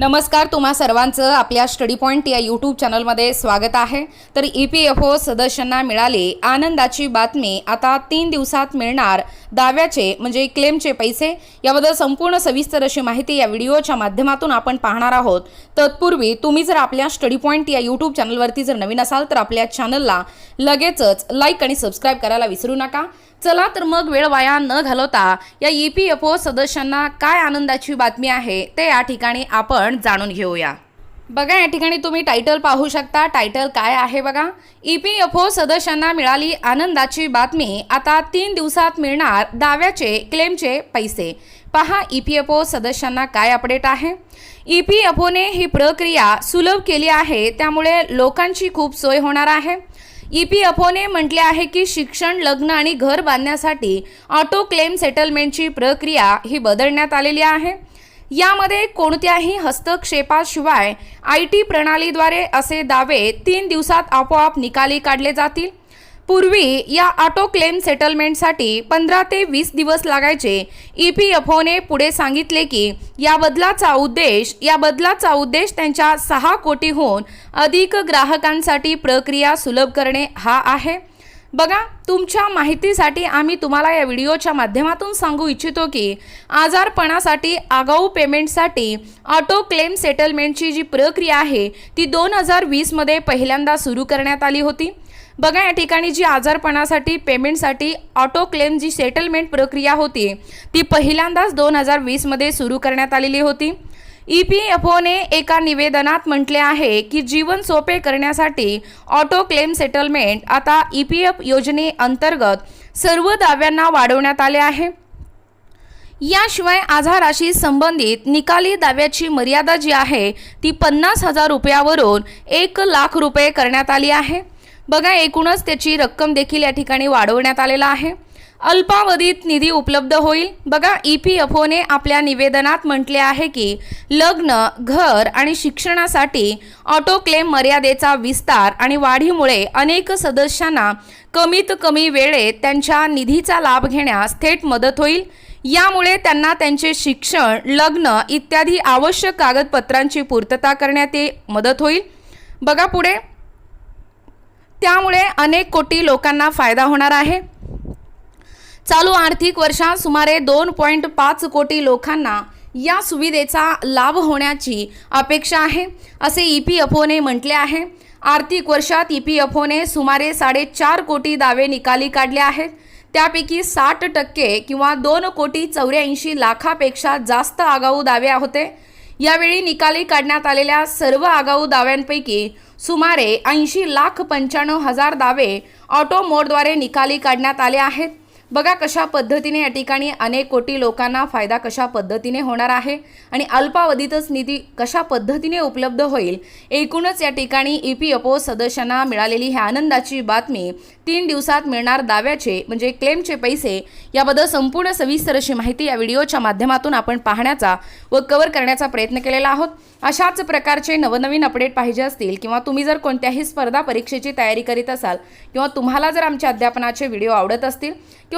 नमस्कार तुम्हा सर्वांचं आपल्या स्टडी पॉईंट या यूट्यूब चॅनलमध्ये स्वागत आहे. तर ई पी एफ ओ सदस्यांना मिळाली आनंदाची बातमी. आता तीन दिवसात मिळणार दाव्याचे म्हणजे क्लेमचे पैसे. याबद्दल संपूर्ण सविस्तर अशी माहिती या व्हिडिओच्या माध्यमातून आपण पाहणार आहोत. तत्पूर्वी तुम्ही जर आपल्या स्टडी पॉईंट या यूट्यूब चॅनलवरती जर नवीन असाल तर आपल्या चॅनलला लगेचच लाईक आणि सबस्क्राईब करायला विसरू नका. चला तर मग वेळ वाया न घालवता या ई पी एफ ओ सदस्यांना काय आनंदाची बातमी आहे ते या ठिकाणी आपण जाणून घेऊया. बघा या ठिकाणी तुम्ही टायटल पाहू शकता. टायटल काय आहे बघा? ई पी एफ ओ सदस्यांना मिळाली आनंदाची बातमी. आता तीन दिवसात मिळणार दाव्याचे क्लेमचे पैसे. पहा ई पी एफ ओ सदस्यांना काय अपडेट आहे? ई पी एफ ओने ही प्रक्रिया सुलभ केली आहे. त्यामुळे लोकांची खूप सोय होणार आहे. ई पी एफ ओने म्हटले आहे की शिक्षण लग्न आणि घर बांधण्यासाठी ऑटो क्लेम सेटलमेंटची प्रक्रिया ही बदलण्यात आलेली आहे. यामध्ये कोणत्याही हस्तक्षेपाशिवाय आय टी प्रणालीद्वारे असे दावे तीन दिवसात आपोआप निकाली काढले जातील. पूर्वी या ऑटो क्लेम सेटलमेंटसाठी पंधरा ते वीस दिवस लागायचे. ई पी एफ ओने पुढे सांगितले की या बदलाचा उद्देश या बदलाचा उद्देश त्यांच्या सहा कोटीहून अधिक ग्राहकांसाठी प्रक्रिया सुलभ करणे हा आहे. बघा तुमच्या माहितीसाठी आम्ही तुम्हाला या व्हिडिओच्या माध्यमातून सांगू इच्छितो की आजारपणासाठी आगाऊ पेमेंटसाठी ऑटो क्लेम सेटलमेंटची जी प्रक्रिया आहे ती दोन हजार वीसमध्ये पहिल्यांदा सुरू करण्यात आली होती. बघा या ठिकाणी जी आजारपणासाठी पेमेंटसाठी ऑटो क्लेम जी सेटलमेंट प्रक्रिया होती ती पहिल्यांदाच दोन हजार वीसमध्ये सुरू करण्यात आलेली होती. ई पी एफ ओने एका निवेदनात म्हटले आहे की जीवन सोपे करण्यासाठी ऑटो क्लेम सेटलमेंट आता ई पी एफ योजनेअंतर्गत सर्व दाव्यांना वाढवण्यात आले आहे. याशिवाय आजाराशी संबंधित निकाली दाव्याची मर्यादा जी आहे ती पन्नास हजार रुपयावरून एक लाख रुपये करण्यात आली आहे. बघा एकूणच त्याची रक्कम देखील या ठिकाणी वाढवण्यात आलेला आहे. अल्पावधीत निधी उपलब्ध होईल. बघा ई पी एफ ओने आपल्या निवेदनात म्हटले आहे की लग्न घर आणि शिक्षणासाठी ऑटो क्लेम मर्यादेचा विस्तार आणि वाढीमुळे अनेक सदस्यांना कमीत कमी वेळेत त्यांच्या निधीचा लाभ घेण्यास थेट मदत होईल. यामुळे त्यांना त्यांचे शिक्षण लग्न इत्यादी आवश्यक कागदपत्रांची पूर्तता करण्यात मदत होईल. बघा पुढे. त्यामुळे अनेक कोटी लोकांना फायदा होणार आहे. चालू आर्थिक वर्षात सुमारे दोन पॉईंट पाच कोटी लोकांना या सुविधेचा लाभ होण्याची अपेक्षा आहे असे ई पी एफ ओने म्हटले आहे. आर्थिक वर्षात ई पी एफ ओने सुमारे साडेचार कोटी दावे निकाली काढले आहेत. त्यापैकी साठ टक्के किंवा दोन कोटी चौऱ्याऐंशी लाखापेक्षा जास्त आगाऊ दावे होते. यावेळी निकाली काढण्यात आलेल्या सर्व आगाऊ दाव्यांपैकी सुमारे ऐंशी लाख पंच्याण्णव हजार दावे ऑटो मोडद्वारे निकाली काढण्यात आले आहेत. बघा कशा पद्धतीने या ठिकाणी अनेक कोटी लोकांना फायदा कशा पद्धतीने होणार आहे आणि अल्पावधीतच निधी कशा पद्धतीने उपलब्ध होईल एकूणच या ठिकाणी ई पी एफ ओ सदस्यांना मिळालेली ही आनंदाची बातमी तीन दिवसात मिळणार दाव्याचे म्हणजे क्लेमचे पैसे याबद्दल संपूर्ण सविस्तर अशी माहिती या व्हिडिओच्या माध्यमातून आपण पाहण्याचा व कव्हर करण्याचा प्रयत्न केलेला आहोत. अशाच प्रकारचे नवनवीन अपडेट पाहिजे असतील किंवा तुम्ही जर कोणत्याही स्पर्धा परीक्षेची तयारी करीत असाल किंवा तुम्हाला जर आमच्या अध्यापनाचे व्हिडिओ आवडत असतील किंवा